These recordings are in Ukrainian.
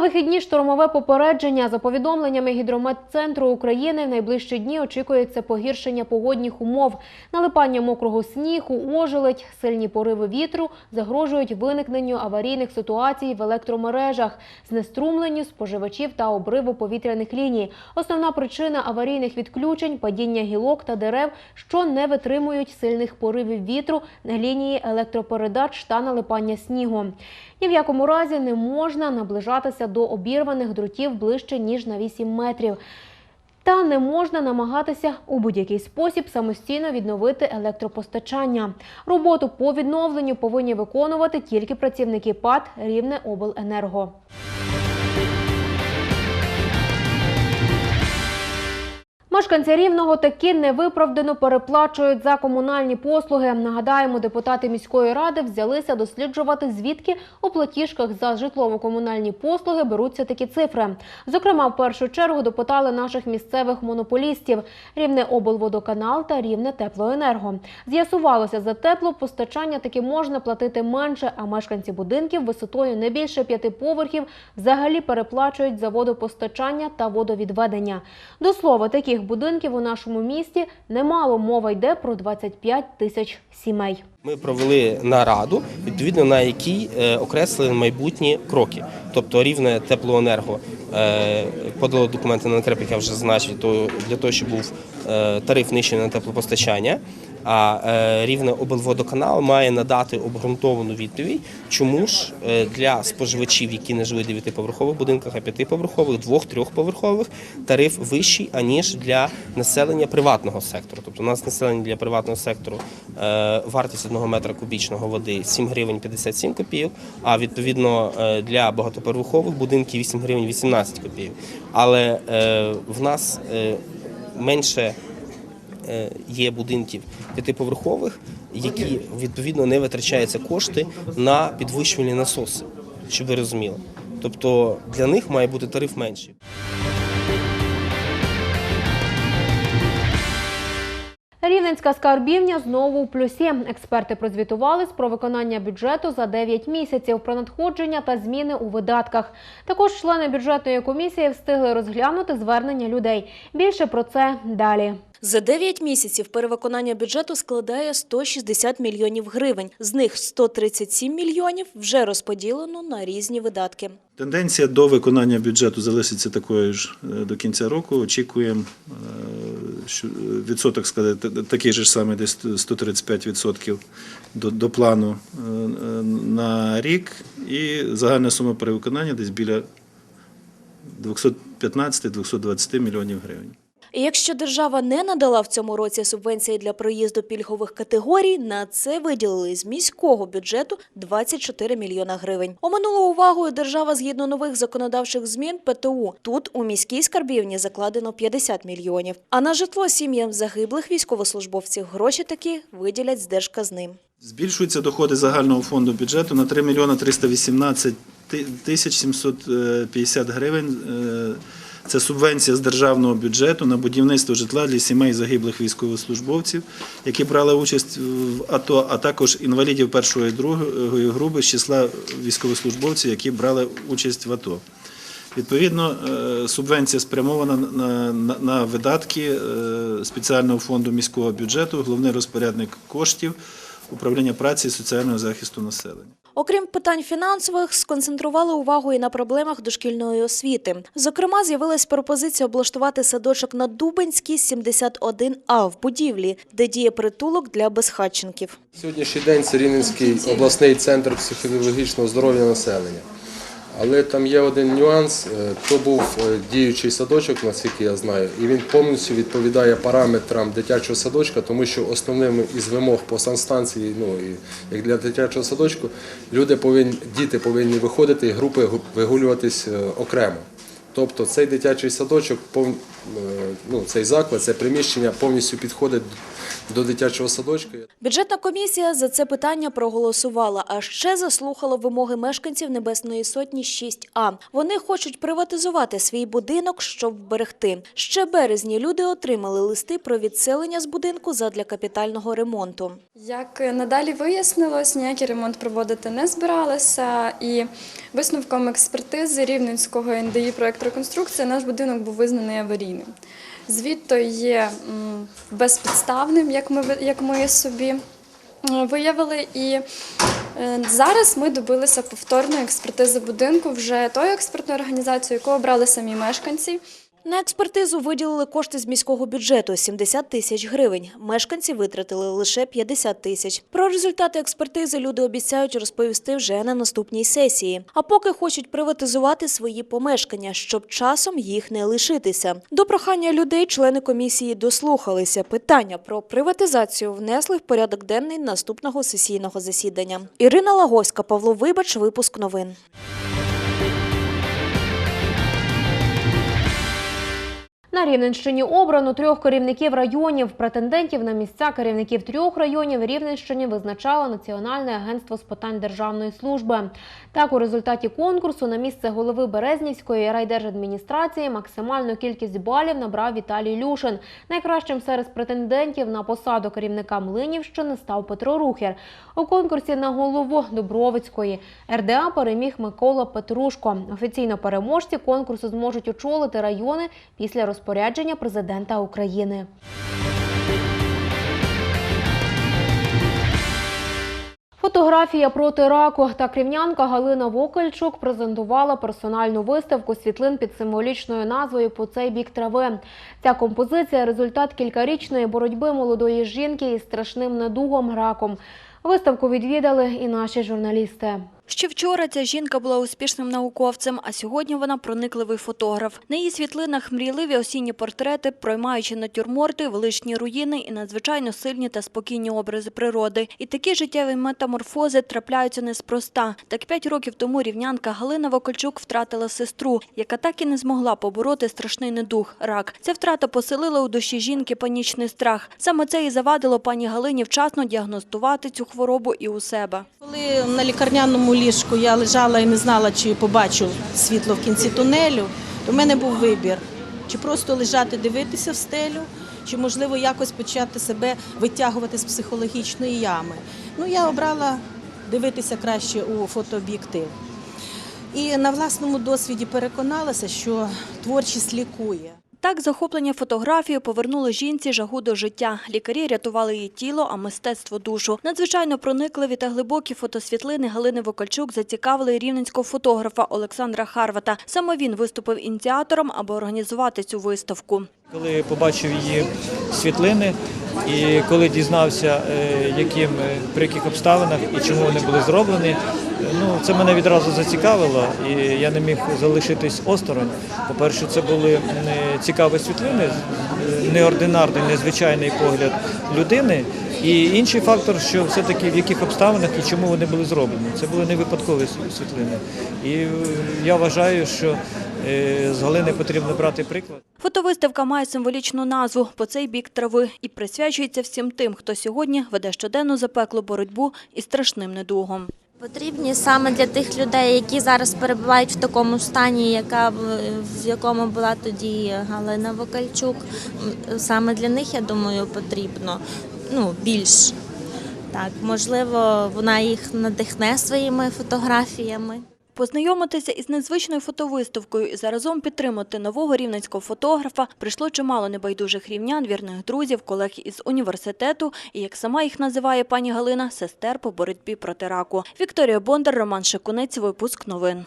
Вихідні штурмове попередження за повідомленнями гідрометцентру України в найближчі дні очікується погіршення погодних умов. Налипання мокрого снігу, ожеледь, сильні пориви вітру загрожують виникненню аварійних ситуацій в електромережах, знеструмленню споживачів та обриву повітряних ліній. Основна причина аварійних відключень падіння гілок та дерев, що не витримують сильних поривів вітру на лінії електропередач та налипання снігу. Ні в якому разі не можна наближатися до обірваних дротів ближче ніж на 8 метрів. Та не можна намагатися у будь-який спосіб самостійно відновити електропостачання. Роботу по відновленню повинні виконувати тільки працівники ПАД Рівне обленерго. Мешканці Рівного таки невиправдано переплачують за комунальні послуги. Нагадаємо, депутати міської ради взялися досліджувати, звідки у платіжках за житлово-комунальні послуги беруться такі цифри. Зокрема, в першу чергу допитали наших місцевих монополістів Рівне облводоканал та Рівне теплоенерго. З'ясувалося, за теплопостачання таки можна платити менше, а мешканці будинків висотою не більше п'яти поверхів взагалі переплачують за водопостачання та водовідведення. До слова, таких будинків у нашому місті немало. Мова йде про 25 тисяч сімей. Ми провели нараду, відповідно на якій е, окреслили майбутні кроки. Тобто рівне теплоенерго е, подало документи на накреп, як я вже зазначив, для того, щоб був е, тариф нижчий на теплопостачання. А е, рівне облводоканал має надати обґрунтовану відповідь, чому ж е, для споживачів, які не живуть в 9-поверхових будинках, а 5-поверхових, 2-3-поверхових, тариф вищий, аніж для населення приватного сектору. Тобто у нас населення для приватного сектору е, вартість одного метра кубічного води 7 гривень 57 копійок, а відповідно для багатоповерхових будинків 8 гривень 18 копійок. Але в нас менше є будинків п'ятиповерхових, які відповідно не витрачаються кошти на підвищувальні насоси, щоб ви розуміли. Тобто для них має бути тариф менший. Рівненська скарбівня знову у плюсі. Експерти прозвітувались про виконання бюджету за 9 місяців, про надходження та зміни у видатках. Також члени бюджетної комісії встигли розглянути звернення людей. Більше про це далі. За 9 місяців перевиконання бюджету складає 160 мільйонів гривень. З них 137 мільйонів вже розподілено на різні видатки. Тенденція до виконання бюджету залишиться такою ж е, до кінця року. Очікуємо, е, що відсоток складе такий же ж самий, десь 135% до, до плану е, е, на рік. І загальна сума перевиконання десь біля 215-220 мільйонів гривень. І якщо держава не надала в цьому році субвенції для проїзду пільгових категорій, на це виділили з міського бюджету 24 мільйона гривень. Оминула увагою держава згідно нових законодавчих змін ПТУ. Тут у міській скарбівні закладено 50 мільйонів. А на житло сім'ям загиблих військовослужбовців гроші таки виділять з держказни. Збільшуються доходи загального фонду бюджету на 3 мільйона 318 ти- тисяч 750 гривень. Це субвенція з державного бюджету на будівництво житла для сімей загиблих військовослужбовців, які брали участь в АТО, а також інвалідів першої і другої групи з числа військовослужбовців, які брали участь в АТО. Відповідно, е, субвенція спрямована на, на, на видатки е, спеціального фонду міського бюджету, головний розпорядник коштів управління праці і соціального захисту населення. Окрім питань фінансових, сконцентрували увагу і на проблемах дошкільної освіти. Зокрема, з'явилась пропозиція облаштувати садочок на Дубенській 71А в будівлі, де діє притулок для безхатченків. Сьогоднішній день це Рівненський обласний центр психологічного здоров'я населення. Але там є один нюанс. е, То був е, діючий садочок, наскільки я знаю, і він повністю відповідає параметрам дитячого садочка, тому що основним із вимог по санстанції, ну і як для дитячого садочку, люди повинні, діти повинні виходити і групи вигулюватись е, окремо. Тобто цей дитячий садочок, ну, цей заклад, це приміщення повністю підходить до дитячого садочка. Бюджетна комісія за це питання проголосувала, а ще заслухала вимоги мешканців Небесної Сотні 6А. Вони хочуть приватизувати свій будинок, щоб вберегти. Ще березні люди отримали листи про відселення з будинку задля капітального ремонту. Як надалі вияснилось, ніякий ремонт проводити не збиралися, і висновком експертизи Рівненського НДІ проект реконструкції наш будинок був визнаний аварійним. Звідто є безпідставним, як ми, як ми собі виявили. І е, зараз ми добилися повторної експертизи будинку вже тою експертною організацією, яку обрали самі мешканці. На експертизу виділили кошти з міського бюджету – 70 тисяч гривень. Мешканці витратили лише 50 тисяч. Про результати експертизи люди обіцяють розповісти вже на наступній сесії. А поки хочуть приватизувати свої помешкання, щоб часом їх не лишитися. До прохання людей члени комісії дослухалися. Питання про приватизацію внесли в порядок денний наступного сесійного засідання. Ірина Лаговська, Павло Вибач, випуск новин. На Рівненщині обрано трьох керівників районів. Претендентів на місця керівників трьох районів Рівненщині визначало Національне агентство з питань державної служби. Так, у результаті конкурсу на місце голови Березнівської райдержадміністрації максимальну кількість балів набрав Віталій Люшин. Найкращим серед претендентів на посаду керівника Млинівщини став Петро Рухер. У конкурсі на голову Дубровицької РДА переміг Микола Петрушко. Офіційно переможці конкурсу зможуть очолити райони після розпорядження президента України. Фотографія проти раку та крівнянка Галина Вокальчук презентувала персональну виставку світлин під символічною назвою По цей бік трави. Ця композиція результат кількарічної боротьби молодої жінки із страшним недугом раком. Виставку відвідали і наші журналісти. Ще вчора ця жінка була успішним науковцем, а сьогодні вона проникливий фотограф. На її світлинах мрійливі осінні портрети, проймаючи натюрморти, величні руїни і надзвичайно сильні та спокійні образи природи. І такі життєві метаморфози трапляються неспроста. Так п'ять років тому рівнянка Галина Вокольчук втратила сестру, яка так і не змогла побороти страшний недух – рак. Ця втрата поселила у душі жінки панічний страх. Саме це і завадило пані Галині вчасно діагностувати цю хворобу і у себе. Коли на лікарняному ліжку я лежала і не знала, чи побачу світло в кінці тунелю, то в мене був вибір, чи просто лежати, дивитися в стелю, чи можливо якось почати себе витягувати з психологічної ями. Ну, я обрала дивитися краще у фотооб'єктив. І на власному досвіді переконалася, що творчість лікує. Так захоплення фотографією повернуло жінці жагу до життя. Лікарі рятували її тіло, а мистецтво душу. Надзвичайно проникливі та глибокі фотосвітлини Галини Вокальчук зацікавили рівненського фотографа Олександра Харвата. Саме він виступив ініціатором, аби організувати цю виставку. Коли побачив її світлини і коли дізнався, е, яким, е, при яких обставинах і чому вони були зроблені, ну, це мене відразу зацікавило, і я не міг залишитись осторонь. По-перше, це були е, цікаві світлини, неординарний, незвичайний погляд людини. І інший фактор, що все-таки в яких обставинах і чому вони були зроблені. Це були не випадкові світлини. І е, я вважаю, що е, з Галини потрібно брати приклад. Фотовиставка має символічну назву «По цей бік трави» і присвячується всім тим, хто сьогодні веде щоденну запеклу боротьбу із страшним недугом. Потрібні саме для тих людей, які зараз перебувають в такому стані, яка в- в якому була тоді Галина Вокальчук. Саме для них, я думаю, потрібно ну, більш так. Можливо, вона їх надихне своїми фотографіями. Познайомитися із незвичною фотовиставкою і заразом підтримати нового рівненського фотографа прийшло чимало небайдужих рівнян, вірних друзів, колег із університету і, як сама їх називає пані Галина, сестер по боротьбі проти раку. Вікторія Бондар, Роман Шикунець, випуск новин.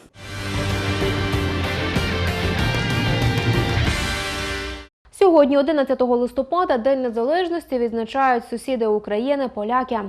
Сьогодні, 11 листопада, День Незалежності, відзначають сусіди України, поляки.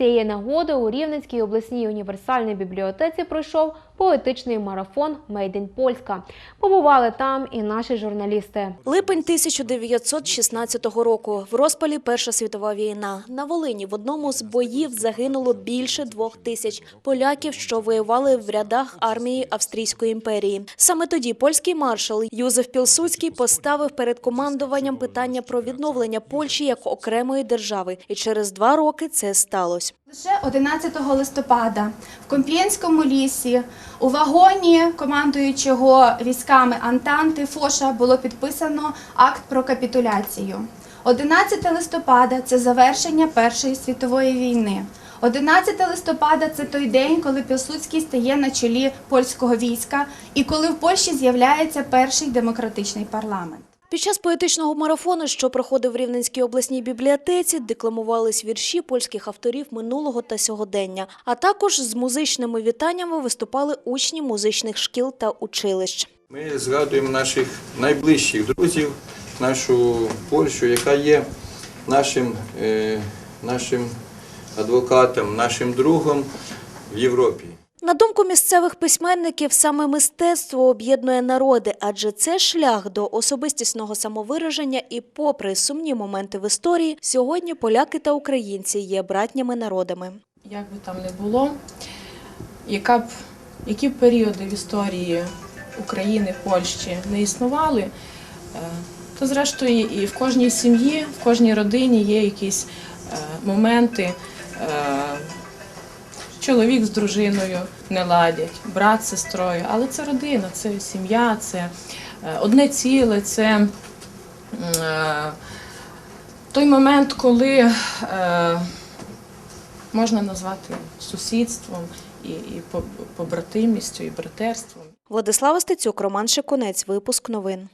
Цієї нагоди у Рівненській обласній універсальній бібліотеці пройшов поетичний марафон «Made Польська». Побували там і наші журналісти. Липень 1916 року. В розпалі Перша світова війна. На Волині в одному з боїв загинуло більше двох тисяч поляків, що воювали в рядах армії Австрійської імперії. Саме тоді польський маршал Юзеф Пілсудський поставив перед командуванням питання про відновлення Польщі як окремої держави. І через два роки це сталося. Лише 11 листопада в Комп'єнському лісі у вагоні командуючого військами Антанти Фоша було підписано акт про капітуляцію. 11 листопада це завершення Першої світової війни. 11 листопада це той день, коли Пілсудський стає на чолі польського війська і коли в Польщі з'являється перший демократичний парламент. Під час поетичного марафону, що проходив в Рівненській обласній бібліотеці, декламувались вірші польських авторів минулого та сьогодення. А також з музичними вітаннями виступали учні музичних шкіл та училищ. Ми згадуємо наших найближчих друзів, нашу Польщу, яка є нашим, е, нашим адвокатом, нашим другом в Європі. На думку місцевих письменників, саме мистецтво об'єднує народи, адже це шлях до особистісного самовираження. І, попри сумні моменти в історії, сьогодні поляки та українці є братніми народами. як би там не було, яка б, які б періоди в історії України, Польщі не існували, е, то зрештою і в кожній сім'ї, в кожній родині є якісь е, моменти. Чоловік з дружиною не ладять, брат з сестрою, але це родина, це сім'я, це е, одне ціле, це е, той момент, коли е, можна назвати сусідством і, побратимістю, і братерством. Владислава Стецюк, Роман Шикунець, випуск новин.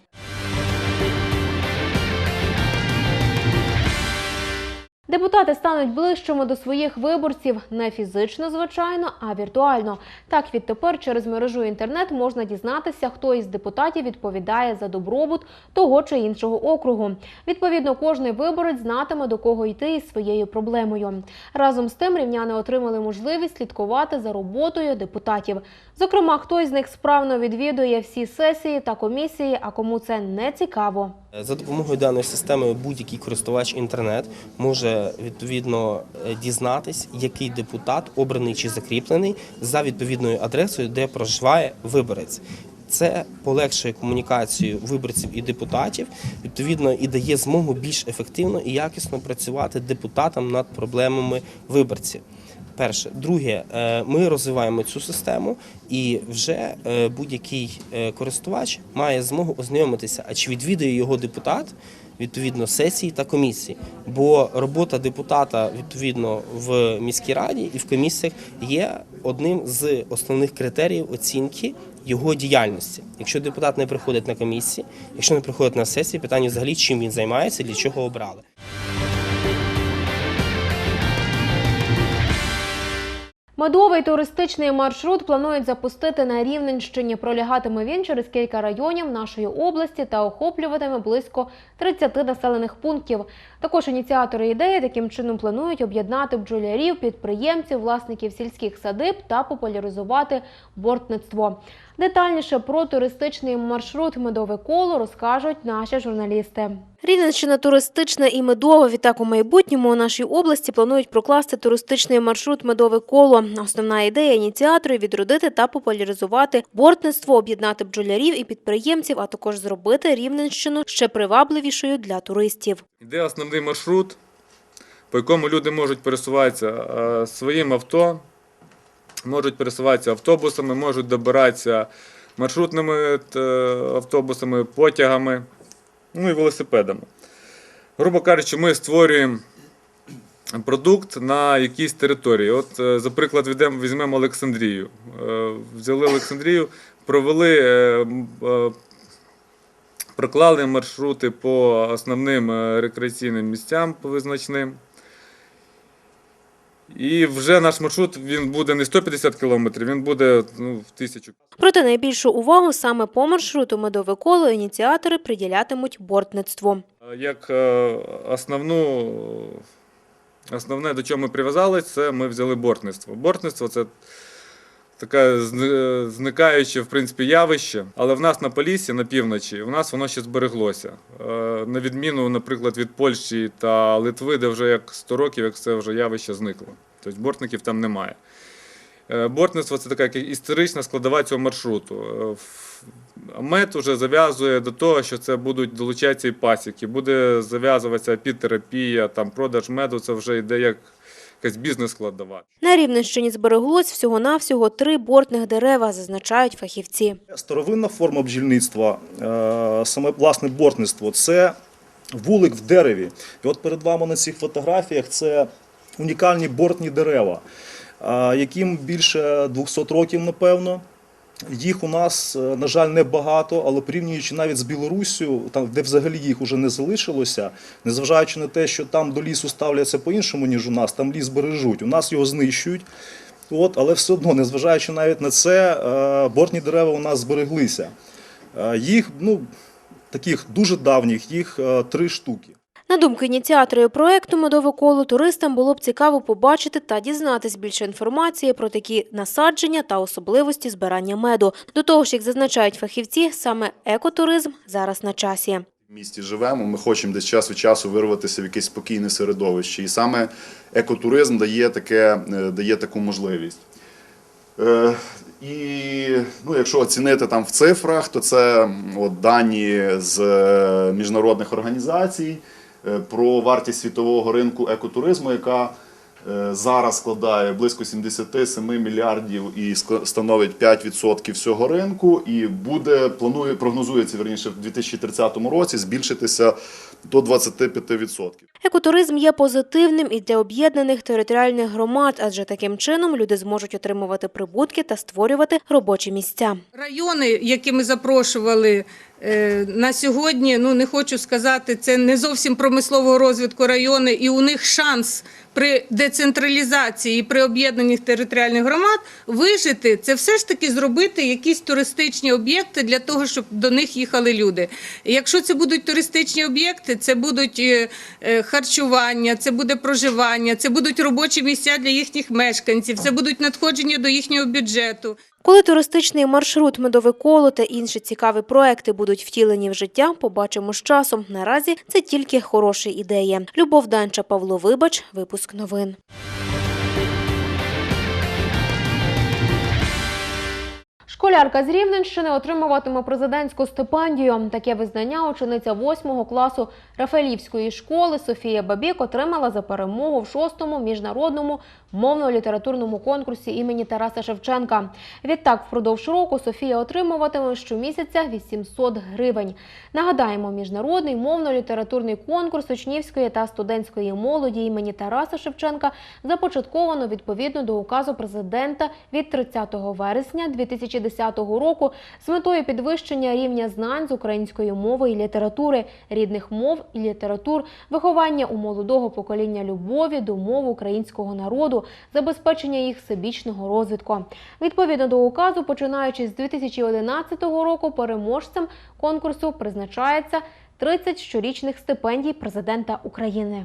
Депутати стануть ближчими до своїх виборців не фізично, звичайно, а віртуально. Так відтепер через мережу інтернет можна дізнатися, хто із депутатів відповідає за добробут того чи іншого округу. Відповідно, кожний виборець знатиме до кого йти із своєю проблемою. Разом з тим рівняни отримали можливість слідкувати за роботою депутатів. Зокрема, хто із них справно відвідує всі сесії та комісії, а кому це не цікаво. За допомогою даної системи будь-який користувач інтернет може відповідно е, дізнатись, який депутат обраний чи закріплений за відповідною адресою, де проживає виборець. Це полегшує комунікацію виборців і депутатів, відповідно, і дає змогу більш ефективно і якісно працювати депутатам над проблемами виборців. Перше, друге, е, ми розвиваємо цю систему, і вже е, будь-який е, користувач має змогу ознайомитися, а чи відвідує його депутат відповідно сесії та комісії. Бо робота депутата відповідно в міській раді і в комісіях є одним з основних критеріїв оцінки його діяльності. Якщо депутат не приходить на комісії, якщо не приходить на сесії, питання взагалі чим він займається, для чого обрали. Медовий туристичний маршрут планують запустити на Рівненщині. Пролягатиме він через кілька районів нашої області та охоплюватиме близько 30 населених пунктів. Також ініціатори ідеї таким чином планують об'єднати бджолярів, підприємців, власників сільських садиб та популяризувати бортництво. Детальніше про туристичний маршрут медове коло розкажуть наші журналісти. Рівненщина туристична і медова. Відтак у майбутньому у нашій області планують прокласти туристичний маршрут медове коло. Основна ідея ініціаторів відродити та популяризувати бортництво, об'єднати бджолярів і підприємців, а також зробити Рівненщину ще привабливішою для туристів. Йде основний маршрут, по якому люди можуть пересуватися е, своїм авто, можуть пересуватися автобусами, можуть добиратися маршрутними е, автобусами, потягами, ну і велосипедами. Грубо кажучи, ми створюємо продукт на якійсь території. От, е, за приклад, візьмемо Олександрію. Е, Взяли Олександрію, провели проклали маршрути по основним рекреаційним місцям визначним. І вже наш маршрут він буде не 150 кілометрів, він буде ну, в тисячу. Проте найбільшу увагу саме по маршруту медове коло ініціатори приділятимуть бортництву. Як е, основну Основне, до чого ми прив'язалися, це ми взяли бортництво. Бортництво це таке зникаюче в принципі, явище, але в нас на Поліссі, на півночі, у нас воно ще збереглося. Е, На відміну, наприклад, від Польщі та Литви, де вже як 100 років, як це вже явище зникло. Тобто бортників там немає. Е, Бортництво це така історична складова цього маршруту. Е, Мед вже зав'язує до того, що це будуть долучатися і пасіки, буде зав'язуватися апітерапія, там продаж меду, це вже йде як якась бізнес-складова. На Рівненщині збереглось всього-навсього три бортних дерева, зазначають фахівці. Старовинна форма бджільництва, е, саме власне бортництво, це вулик в дереві. І от перед вами на цих фотографіях це унікальні бортні дерева, е, яким більше 200 років, напевно. Їх у нас, е, на жаль, небагато, але порівнюючи навіть з Білоруссю, там, де взагалі їх уже не залишилося, незважаючи на те, що там до лісу ставляться по-іншому, ніж у нас, там ліс бережуть, у нас його знищують. От, але все одно, незважаючи навіть на це, е, бортні дерева у нас збереглися. Е, Їх, ну, таких дуже давніх, їх три штуки. На думку ініціаторів проекту «Медове коло» туристам було б цікаво побачити та дізнатись більше інформації про такі насадження та особливості збирання меду. До того ж, як зазначають фахівці, саме екотуризм зараз на часі. В місті живемо, ми хочемо десь час від часу вирватися в якесь спокійне середовище. І саме екотуризм дає, таке, е, дає таку можливість. Е, І ну, якщо оцінити там в цифрах, то це от, дані з е, міжнародних організацій про вартість світового ринку екотуризму, яка е, зараз складає близько 77 мільярдів і становить 5% всього ринку, і буде планує прогнозується верніше в 2030 році збільшитися до 25%. Екотуризм є позитивним і для об'єднаних територіальних громад, адже таким чином люди зможуть отримувати прибутки та створювати робочі місця. Райони, які ми запрошували е, на сьогодні, ну не хочу сказати, це не зовсім промислового розвитку райони, і у них шанс при децентралізації і при об'єднанні територіальних громад вижити, це все ж таки зробити якісь туристичні об'єкти для того, щоб до них їхали люди. Якщо це будуть туристичні об'єкти, це будуть е, е, харчування, це буде проживання, це будуть робочі місця для їхніх мешканців, це будуть надходження до їхнього бюджету. Коли туристичний маршрут «Медове коло» та інші цікаві проекти будуть втілені в життя, побачимо з часом. Наразі це тільки хороші ідеї. Любов Данча, Павло Вибач, випуск новин. Школярка з Рівненщини отримуватиме президентську стипендію. Таке визнання учениця 8 класу Рафаелівської школи Софія Бабік отримала за перемогу в шостому міжнародному мовно-літературному конкурсі імені Тараса Шевченка. Відтак, впродовж року Софія отримуватиме щомісяця 800 гривень. Нагадаємо, міжнародний мовно-літературний конкурс учнівської та студентської молоді імені Тараса Шевченка започатковано відповідно до указу президента від 30 вересня 2010 року з метою підвищення рівня знань з української мови і літератури, рідних мов і літератур, виховання у молодого покоління любові до мови українського народу, забезпечення їх всебічного розвитку. Відповідно до указу, починаючи з 2011 року, переможцем конкурсу призначається 30 щорічних стипендій президента України.